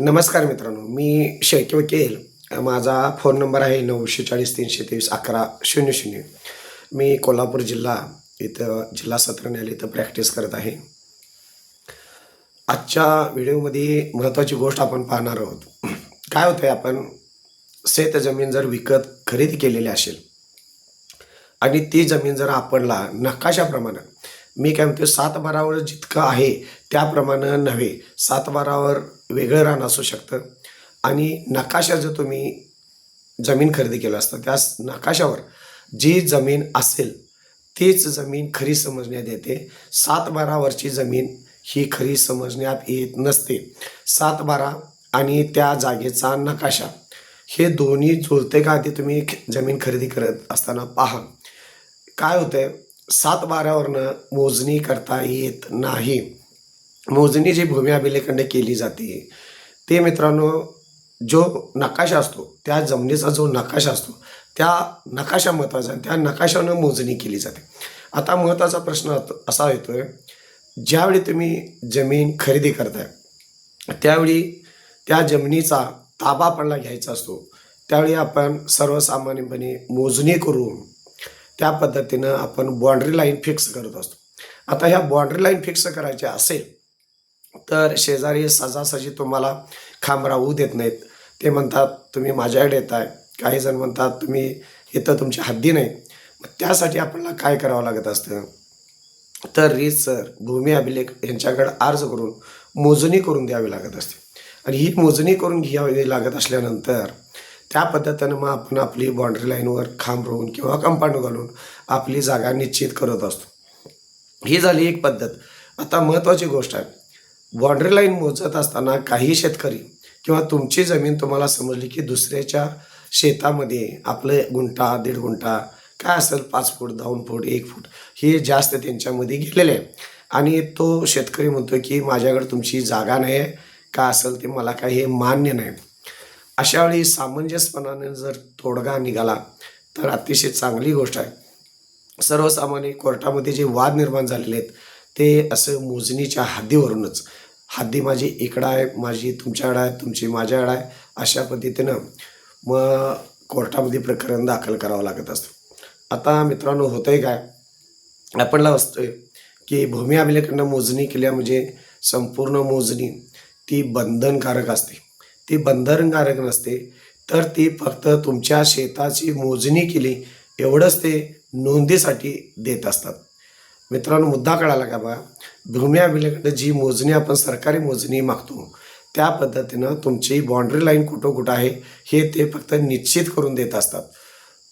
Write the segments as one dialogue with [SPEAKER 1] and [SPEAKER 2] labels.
[SPEAKER 1] नमस्कार मित्रांनो मी शेळके वकील. माझा फोन नंबर आहे नऊशे चाळीस तीनशे तेवीस अकरा शून्य शून्य. मी कोल्हापूर जिल्हा इथं जिल्हा सत्र न्यायालय इथं प्रॅक्टिस करत आहे. आजच्या व्हिडिओमध्ये महत्त्वाची गोष्ट आपण पाहणार आहोत. काय होतं आहे आपण शेत जमीन जर विकत खरेदी केलेली असेल आणि ती जमीन जर आपणला नकाशाप्रमाणे मी काय म्हणतो सात बारावर जितकं आहे त्याप्रमाणे नव्हे. सात बारावर वेगळं रान असू शकतं. आणि नकाशा जर तुम्ही जमीन खरेदी केलं असतं त्या नकाशावर जी जमीन असेल तीच जमीन खरी समजण्यात येते. सात बारावरची जमीन ही खरी समजण्यात येत नसते. सात बारा आणि त्या जागेचा नकाशा हे दोन्ही जुळते का ते तुम्ही जमीन खरेदी करत असताना पहा. काय होतंय? सात बारावरनं मोजणी करता येत नाही. मोजणी जी भूमी अभिलेखंड केली जाते ते मित्रांनो जो नकाशा असतो त्या जमिनीचा जो नकाशा असतो त्या नकाशा महत्त्वाचा आहे त्या नकाशानं मोजणी केली जाते. आता महत्त्वाचा प्रश्न असा असा आहे ज्यावेळी तुम्ही जमीन खरेदी करताय त्यावेळी त्या जमिनीचा ताबा आपल्याला घ्यायचा असतो. त्यावेळी आपण सर्वसामान्यपणे मोजणी करून त्या पद्धतीनं आपण बाँड्री लाईन फिक्स करत असतो. आता ह्या बाँड्री लाईन फिक्स करायची असेल तर शेजारी सजासजी तुम्हाला खांब राहू देत नाहीत. ते म्हणतात तुम्ही माझ्याकडे येत आहे काही जण म्हणतात तुम्ही इथं तुमची हद्दी नाही. मग त्यासाठी आपल्याला काय करावं लागत असतं? तर रीत सर भूमी अभिलेख यांच्याकडे अर्ज करून मोजणी करून द्यावी लागत असते. आणि ही मोजणी करून घ्यावी लागत असल्यानंतर त्या पद्धतीनं मग आपण आपली बाँड्री लाईनवर खांब रोवून किंवा कंपाऊंड घालून आपली जागा निश्चित करत असतो. ही झाली एक पद्धत. आता महत्त्वाची गोष्ट आहे. बाँड्री लाईन मोजत असताना काही शेतकरी किंवा तुमची जमीन तुम्हाला समजली की दुसऱ्याच्या शेतामध्ये आपलं गुंठा दीड गुंठा काय असेल पाच फूट दोन फूट एक फूट हे जास्त त्यांच्यामध्ये गेलेले आहे. आणि तो शेतकरी म्हणतो की माझ्याकडे तुमची जागा नाही आहे. का असेल ते मला काही हे मान्य नाही. अशा वेळी सामंजस्यपणाने जर तोडगा निघाला तर अतिशय चांगली गोष्ट आहे. सर्वसामान्य कोर्टामध्ये जे वाद निर्माण झालेले आहेत ते असं मोजणीच्या हद्दीवरूनच. हद्दी माझी इकडं आहे माझी तुमच्याकडं आहे तुमची माझ्याकडं आहे अशा पद्धतीनं मग कोर्टामध्ये प्रकरण दाखल करावं लागत असतं. आता मित्रांनो होतं आहे काय आपणला असतोय की भूमी अभिलेखनं मोजणी केल्या म्हणजे संपूर्ण मोजणी ती बंधनकारक असते. ती बंधनकारक नसते तर ती फक्त तुमच्या शेताची मोजणी केली एवढंच ते नोंदीसाठी देत असतात. मित्रांनो मुद्दा कळाला का बा? भूमी अभिलेखनं जी मोजणी आपण सरकारी मोजणी मागतो त्या पद्धतीनं तुमची बाँड्री लाईन कुठं कुठं आहे हे ते फक्त निश्चित करून देत असतात.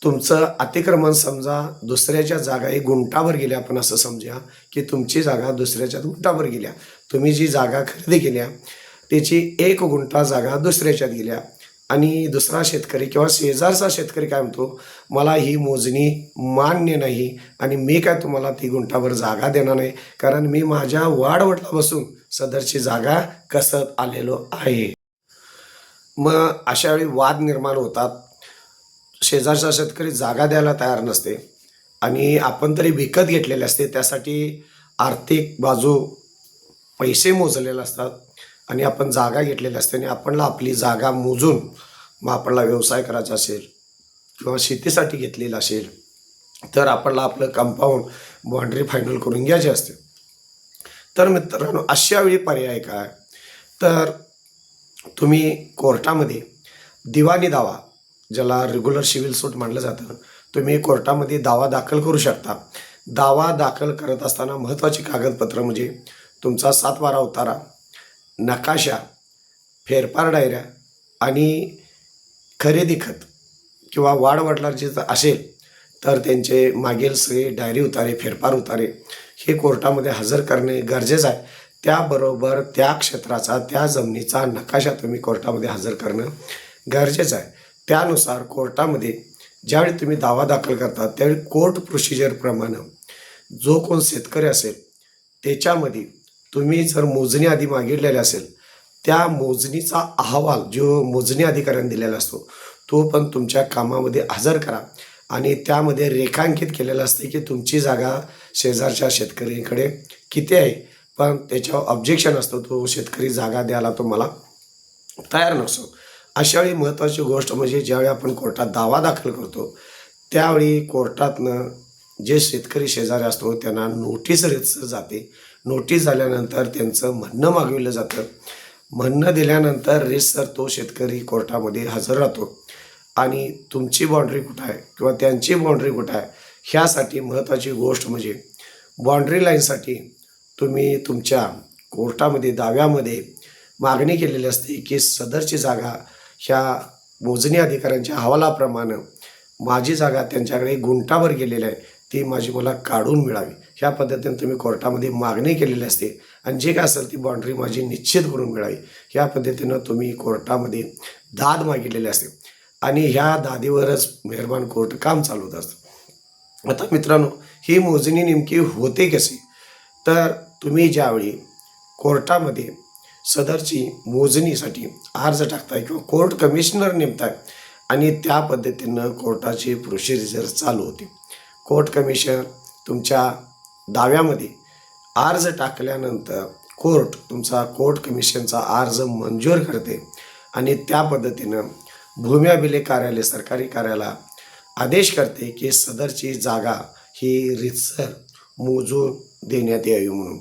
[SPEAKER 1] तुमचं अतिक्रमण समजा दुसऱ्याच्या जागा एक गुंटावर गेल्या आपण असं समजा की तुमची जागा दुसऱ्याच्या गुंटावर गेल्या. तुम्ही जी जागा खरेदी केल्या त्याची एक गुंठा जागा दुसऱ्याच्यात गेल्या. आणि दुसरा शेतकरी किंवा शेजारचा शेतकरी काय म्हणतो मला ही मोजणी मान्य नाही आणि मी काय तुम्हाला ती गुंठावर जागा देणार नाही. कारण मी माझ्या वाडवडिलापासून सदरची जागा कसत आलेलो आहे. मग अशा वेळी वाद निर्माण होतात. शेजारचा शेतकरी जागा द्यायला तयार नसते. आणि आपण तरी विकत घेतलेले असते. त्यासाठी आर्थिक बाजू पैसे मोजलेले असतात. आणि आपण जागा घेतलेली असते आणि आपणला आपली जागा मोजून मग आपल्याला व्यवसाय करायचा असेल किंवा शेतीसाठी घेतलेला असेल तर आपल्याला आपलं कंपाऊंड बाँड्री फायनल करून घ्यायची असते. तर मित्रांनो अशा वेळी पर्याय काय? तर तुम्ही कोर्टामध्ये दिवाणी दावा ज्याला रेग्युलर सिव्हिल सूट मानलं जातं तुम्ही कोर्टामध्ये दावा दाखल करू शकता. दावा दाखल करत असताना महत्त्वाची कागदपत्र म्हणजे तुमचा सातवारा उतारा नकाशा फेरफार डायऱ्या आणि खरेदी खत किंवा वाढवडला जे असेल तर त्यांचे मागील सगळे डायरी उतारे फेरफार उतारे हे कोर्टामध्ये हजर करणे गरजेचं आहे. त्याबरोबर त्या क्षेत्राचा त्या जमिनीचा नकाशा तुम्ही कोर्टामध्ये हजर करणं गरजेचं आहे. त्यानुसार कोर्टामध्ये ज्यावेळी तुम्ही दावा दाखल करता त्यावेळी कोर्ट प्रोसिजरप्रमाणे जो कोण शेतकरी असेल त्याच्यामध्ये तुम्ही जर मोजणी आधी मागितलेली असेल त्या मोजणीचा अहवाल जो मोजणी अधिकाऱ्यांनी दिलेला असतो तो पण तुमच्या कामामध्ये हजर करा आणि त्यामध्ये रेखांकित केलेलं असते की तुमची जागा शेजारच्या शेतकऱ्यांकडे किती आहे. पण त्याच्यावर ऑब्जेक्शन असतं तो शेतकरी जागा द्यायला तुम्हाला तयार नसतो. अशावेळी महत्त्वाची गोष्ट म्हणजे ज्यावेळी आपण कोर्टात दावा दाखल करतो त्यावेळी कोर्टातनं जे शेतकरी शेजारी असतो त्यांना नोटीस रेच जाते. नोटीस झाल्यानंतर त्यांचं म्हणणं मागविलं जातं. म्हणणं दिल्यानंतर रितसर तो शेतकरी कोर्टामध्ये हजर राहतो. आणि तुमची बाँड्री कुठं आहे? किंवा त्यांची बाँड्री कुठं आहे? ह्यासाठी महत्त्वाची गोष्ट म्हणजे बाँड्री लाईनसाठी तुम्ही तुमच्या कोर्टामध्ये दाव्यामध्ये मागणी केलेली असते की सदरची जागा ह्या मोजणी अधिकाऱ्यांच्या अहवालाप्रमाणे माझी जागा त्यांच्याकडे गुंटावर गेलेली आहे ती माझी मला काढून मिळावी. ह्या पद्धतीने तुम्ही कोर्टामध्ये मागणी केलेली असते. आणि जे काय असेल ती बाँड्री माझी निश्चित करून मिळावी. ह्या पद्धतीनं तुम्ही कोर्टामध्ये दाद मागितलेली असते. आणि ह्या दादीवरच मेहरबान कोर्ट काम चालवत असतं. आता मित्रांनो ही मोजणी नेमकी होते कशी? तर तुम्ही ज्यावेळी कोर्टामध्ये सदरची मोजणीसाठी अर्ज टाकताय किंवा कोर्ट कमिशनर नेमताय आणि त्या पद्धतीनं कोर्टाची प्रोसिजर चालू होते. कोर्ट कमिशनर तुमच्या दाव्यामध्ये अर्ज टाकल्यानंतर कोर्ट तुमचा कोर्ट कमिशनचा अर्ज मंजूर करते आणि त्या पद्धतीनं भूमी अभिलेख कार्यालय सरकारी कार्याला आदेश करते की सदरची जागा ही रितसर मोजून देण्यात यावी म्हणून.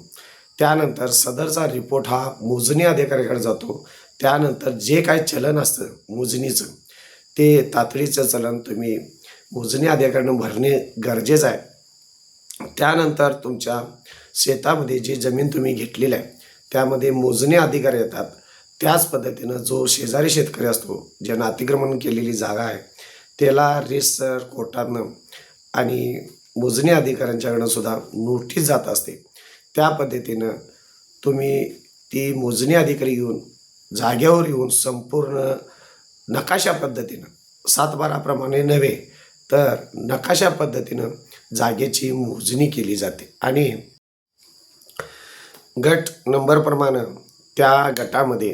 [SPEAKER 1] त्यानंतर सदरचा रिपोर्ट हा मोजणी अधिकाऱ्याकडे जातो. त्यानंतर जे काय चलन असतं मोजणीचं ते तातडीचं चलन तुम्ही मोजणी अधिकाऱ्यानं भरणे गरजेचं आहे. त्यानंतर तुमच्या शेतामध्ये जी जमीन तुम्ही घेतलेली आहे त्यामध्ये मोजणे अधिकारी येतात. त्याच पद्धतीनं जो शेजारी शेतकरी असतो ज्यानं अतिक्रमण केलेली जागा आहे त्याला रिसर कोर्टानं आणि मोजणी अधिकाऱ्यांच्याकडनं सुद्धा नोटीस जात असते. त्या पद्धतीनं तुम्ही ती मोजणी अधिकारी येऊन जाग्यावर येऊन संपूर्ण नकाशा पद्धतीनं सातबाराप्रमाणे नव्हे तर नकाशा पद्धतीनं जागेची मोजणी केली जाते. आणि गट नंबरप्रमाणे त्या गटामध्ये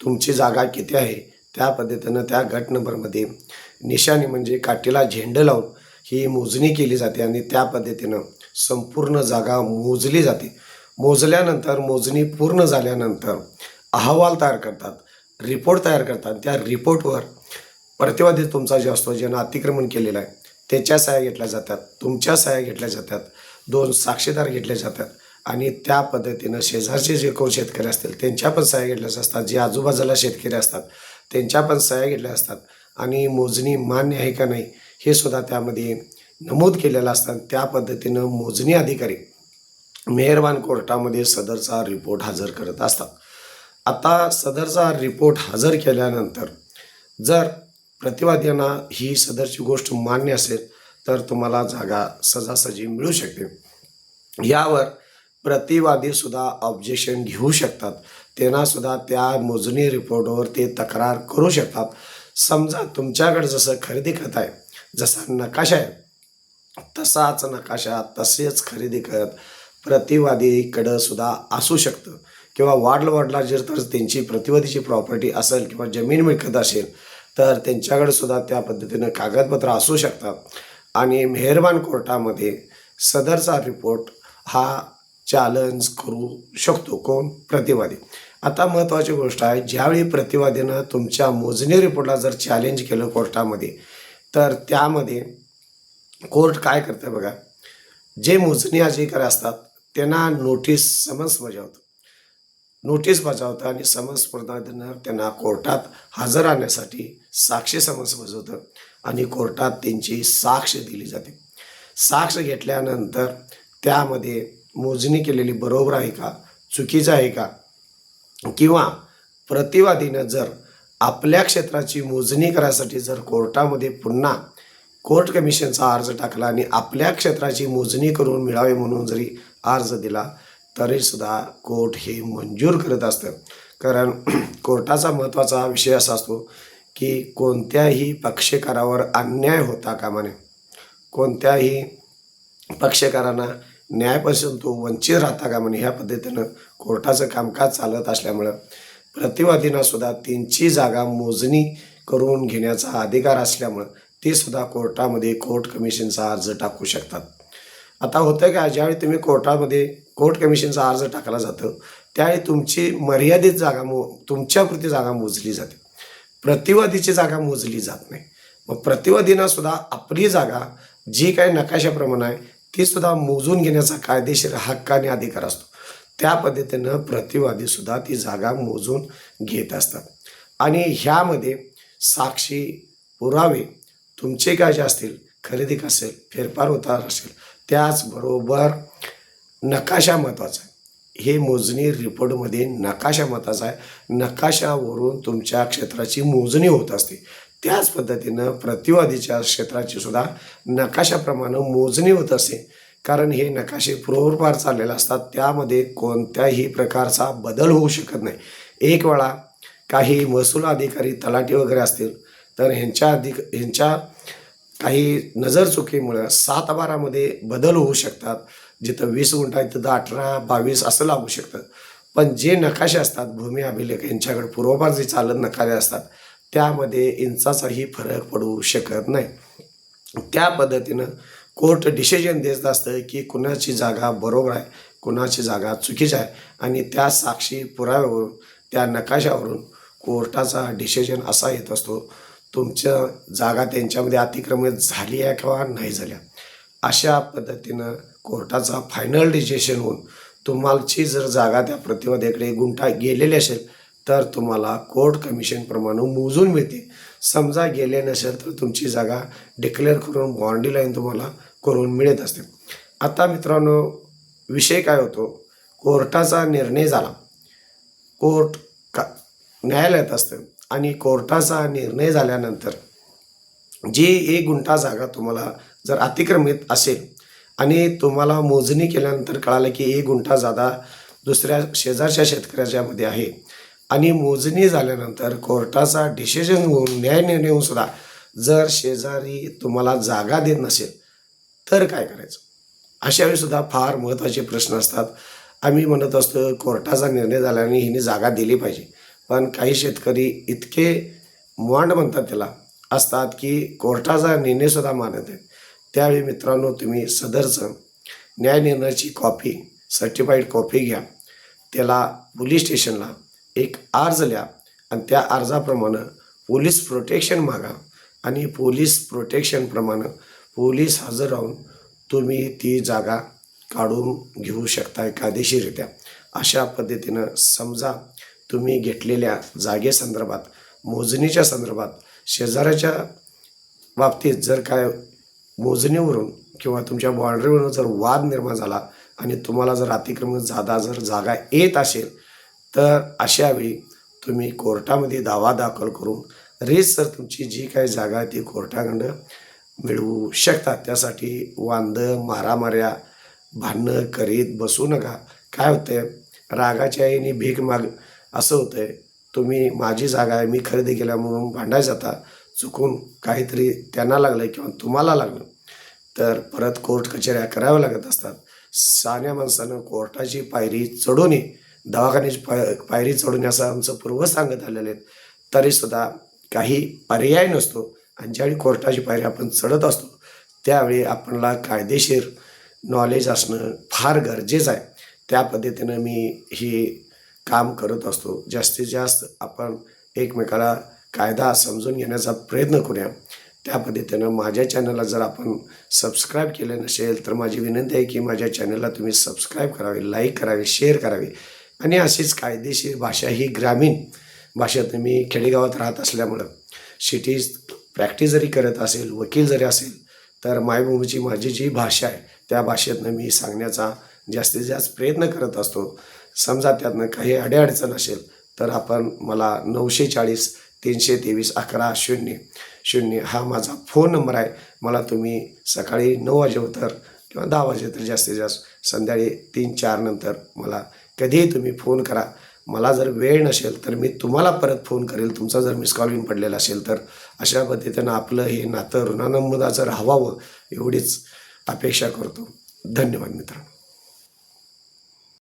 [SPEAKER 1] तुमची जागा किती आहे त्या पद्धतीनं त्या गट नंबरमध्ये निशाणी म्हणजे काठीला झेंड लावून ही मोजणी केली जाते आणि त्या पद्धतीनं संपूर्ण जागा मोजली जाते. मोजल्यानंतर मोजणी पूर्ण झाल्यानंतर अहवाल तयार करतात रिपोर्ट तयार करतात त्या रिपोर्टवर प्रतिवादी तुमचा जो असतो ज्यानं अतिक्रमण केलेलं आहे त्याच्या सह्या घेतल्या जातात तुमच्या सह्या घेतल्या जातात दोन साक्षीदार घेतल्या जातात आणि त्या पद्धतीनं शेजारचे जे कोण शेतकरी असतील त्यांच्या पण सह्या घेतल्या असतात. जे आजूबाजूला शेतकरी असतात त्यांच्या पण सह्या घेतल्या असतात. आणि मोजणी मान्य आहे का नाही हे सुद्धा त्यामध्ये नमूद केलेलं असतात त्या पद्धतीनं मोजणी अधिकारी मेहरबान कोर्टामध्ये सदरचा रिपोर्ट हजर करत असतात. आता सदरचा रिपोर्ट हजर केल्यानंतर जर प्रतिवाद्यांना ही सदरची गोष्ट मान्य असेल तर तुम्हाला जागा सजासजी मिळू शकते. यावर प्रतिवादी सुद्धा ऑब्जेक्शन घेऊ शकतात. त्यांनासुद्धा त्या मोजणी रिपोर्टवर ते तक्रार करू शकतात. समजा तुमच्याकडे जसं खरेदी करत आहे जसा नकाशा आहे तसाच नकाशा तसेच खरेदी करत प्रतिवादीकडं सुद्धा असू शकतं. किंवा वाढलं वाढला जर तर त्यांची प्रतिवादीची प्रॉपर्टी असेल किंवा जमीन मिळकत असेल तर त्यांच्याकडे सुद्धा त्या पद्धतीनं कागदपत्र असू शकतात. आणि मेहरबान कोर्टामध्ये सदरचा रिपोर्ट हा चॅलेंज करू शकतो. कोण? प्रतिवादी. आता महत्त्वाची गोष्ट आहे ज्यावेळी प्रतिवादीनं तुमच्या मोजणी रिपोर्टला जर चॅलेंज केलं कोर्टामध्ये तर त्यामध्ये कोर्ट काय करतं बघा जे मोजणी अधिकारी असतात त्यांना नोटीस समन्स बजावतं. नोटीस बजावतं आणि समन्स प्रदान त्यांना कोर्टात हजर आणण्यासाठी साक्षी समन्स बजावतं आणि कोर्टात त्यांची साक्ष दिली जाते. साक्ष घेतल्यानंतर त्यामध्ये मोजणी केलेली बरोबर आहे का चुकीचं आहे का किंवा प्रतिवादीनं जर आपल्या क्षेत्राची मोजणी करायसाठी जर कोर्टामध्ये पुन्हा कोर्ट कमिशनचा अर्ज टाकला आणि आपल्या क्षेत्राची मोजणी करून मिळावे म्हणून जरी अर्ज दिला तरीसुद्धा कोर्ट हे मंजूर करत असतं. कारण कोर्टाचा महत्त्वाचा विषय असा असतो की कोणत्याही पक्षकारावर अन्याय होता कामा नये. कोणत्याही पक्षकारांना न्यायापासून तो वंचित राहता कामा नये. ह्या पद्धतीनं कोर्टाचं कामकाज चालत असल्यामुळं प्रतिवादींना सुद्धा त्यांची जागा मोजणी करून घेण्याचा अधिकार असल्यामुळं ते सुद्धा कोर्टामध्ये कोर्ट कमिशनचा अर्ज टाकू शकतात. आता होतं का ज्यावेळी तुम्ही कोर्टामध्ये कोर्ट कमिशनचा अर्ज टाकला जातो त्यावेळी तुमची मर्यादित जागा मो तुमच्यापुरती जागा मोजली जाते. प्रतिवादीची जागा मोजली जात नाही. मग प्रतिवादीनं सुद्धा आपली जागा जी काही नकाशाप्रमाणे आहे ती सुद्धा मोजून घेण्याचा कायदेशीर हक्क आणि अधिकार असतो. त्या पद्धतीनं प्रतिवादीसुद्धा ती जागा मोजून घेत असतात. आणि ह्यामध्ये साक्षी पुरावे तुमचे काय जे असतील खरेदी असेल फेरफार होता असेल त्याचबरोबर नकाशा महत्त्वाचा आहे. हे मोजणी रिपोर्टमध्ये नकाशा महत्त्वाचा आहे. नकाशावरून तुमच्या क्षेत्राची मोजणी होत असते. त्याच पद्धतीनं प्रतिवादीच्या क्षेत्राची सुद्धा नकाशाप्रमाणे मोजणी होत असते. कारण हे नकाशे पूर्वपार चाललेले असतात. त्यामध्ये कोणत्याही प्रकारचा बदल होऊ शकत नाही. एक वेळा काही महसूल अधिकारी तलाठी वगैरे असतील तर ह्यांच्या अधिक ह्यांच्या काही नजर चुकीमुळं सात बारामध्ये बदल होऊ शकतात. जिथं वीस गुंठा आहे तिथं अठरा बावीस असं लागू शकतं. पण जे नकाशे असतात भूमी अभिलेख यांच्याकडे पूर्वपार जे चालत नकाशे असतात त्यामध्ये इंचाचाही फरक पडू शकत नाही. त्या पद्धतीनं कोर्ट डिसिजन देत असतं की कुणाची जागा बरोबर आहे कुणाची जागा चुकीची आहे. आणि त्या साक्षी पुराव्यावरून त्या नकाशावरून कोर्टाचा डिसिजन असा येत असतो तुमच्या जागा त्यांच्यामध्ये अतिक्रमित झाली आहे किंवा नाही झाल्या अशा पद्धतीनं कोर्टाचा फायनल डिसिशन होऊन तुम्हाची जर जागा त्या प्रतिवाद्याकडे गुंठा गेलेली असेल तर तुम्हाला कोर्ट कमिशनप्रमाणे मोजून मिळते. समजा गेले नसेल तर तुमची जागा डिक्लेअर करून बाउंड्री लाईन तुम्हाला करून मिळत असते. आता मित्रांनो विषय काय होतो? कोर्टाचा निर्णय झाला. कोर्ट का न्यायालयात असतं. आणि कोर्टाचा निर्णय झाल्यानंतर जी एक गुंठा जागा तुम्हाला जर अतिक्रमित असेल आणि तुम्हाला मोजणी केल्यानंतर कळालं की एक गुंठा जागा दुसऱ्या शेजारच्या शेतकऱ्याच्यामध्ये आहे आणि मोजणी झाल्यानंतर कोर्टाचा डिसिजन होऊन न्याय निर्णय होऊन सुद्धा जर शेजारी तुम्हाला जागा देत नसेल तर काय करायचं? अशा सुद्धा फार महत्त्वाचे प्रश्न असतात. आम्ही म्हणत असतो कोर्टाचा निर्णय झाल्याने हिने जागा दिली पाहिजे. पण काही शेतकरी इतके मांड म्हणतात त्याला असतात की कोर्टाचा निर्णयसुद्धा मानत आहेत. त्यावेळी मित्रांनो तुम्ही सदरचं न्याय निर्णयाची कॉपी सर्टिफाईड कॉपी घ्या. त्याला पोलीस स्टेशनला एक अर्ज लिहा आणि त्या अर्जाप्रमाणे पोलीस प्रोटेक्शन मागा आणि पोलीस प्रोटेक्शनप्रमाणे पोलीस हजर राहून तुम्ही ती जागा काढून घेऊ शकता कायदेशीररित्या अशा पद्धतीनं समजा तुम्ही घेतलेल्या जागेसंदर्भात मोजणीच्या संदर्भात शेजाऱ्याच्या बाबतीत जर काय मोजणीवरून किंवा तुमच्या बॉर्डरीवरून जर वाद निर्माण झाला आणि तुम्हाला जर अतिक्रमण जादा जर जागा येत असेल तर अशावेळी तुम्ही कोर्टामध्ये दावा दाखल करून रेस सर तुमची जी काही जागा आहे ती कोर्टाकडं मिळवू शकता. त्यासाठी वांदं मारामाऱ्या भांडणं करीत बसू नका. काय होतं रागाच्या आईने भीक माग असं होतं आहे तुम्ही माझी जागा आहे मी खरेदी केल्या म्हणून भांडायचं जाता चुकून काहीतरी त्यांना लागलं किंवा तुम्हाला लागलं तर परत कोर्ट कचेऱ्या कराव्या लागत असतात. सान्या माणसानं कोर्टाची पायरी चढू दवाखान्याची पाय पायरी चढून असं आमचं पूर्व सांगत आलेले आहेत. तरीसुद्धा काही पर्याय नसतो आणि ज्यावेळी कोर्टाची पायरी आपण चढत असतो त्यावेळी आपणाला कायदेशीर नॉलेज असणं फार गरजेचं आहे. त्या पद्धतीनं मी ही काम करत असतो. जास्तीत जास्त आपण एकमेकाला कायदा समजून घेण्याचा प्रयत्न करूया. त्या पद्धतीनं माझ्या चॅनलला जर आपण सबस्क्राईब केले नसेल तर माझी विनंती आहे की माझ्या चॅनलला तुम्ही सबस्क्राईब करावे लाईक करावे शेअर करावे. आणि अशीच कायदेशीर भाषा ही ग्रामीण भाषेत मी खेडेगावात राहत असल्यामुळं सिटीज प्रॅक्टिस जरी करत असेल वकील जरी असेल तर मायभूमीची माझी जी भाषा आहे त्या भाषेतनं मी सांगण्याचा जास्तीत जास्त प्रयत्न करत असतो. समजा त्यातनं काही अडीअडचण असेल तर आपण मला नऊशे चाळीस तीनशे तेवीस अकरा शून्य शून्य हा माझा फोन नंबर आहे. मला तुम्ही सकाळी नऊ वाजेतर किंवा दहा वाजेतर जास्तीत जास्त संध्याकाळी तीन चार नंतर मला कधीही तुम्ही फोन करा. मला जर वेळ नसेल तर मी तुम्हाला परत फोन करेल. तुमचा जर मिस कॉल येऊन पडलेला असेल तर अशा पद्धतीनं आपलं हे नातं ऋणानंबदाचं राहावं एवढीच अपेक्षा करतो. धन्यवाद मित्रांनो.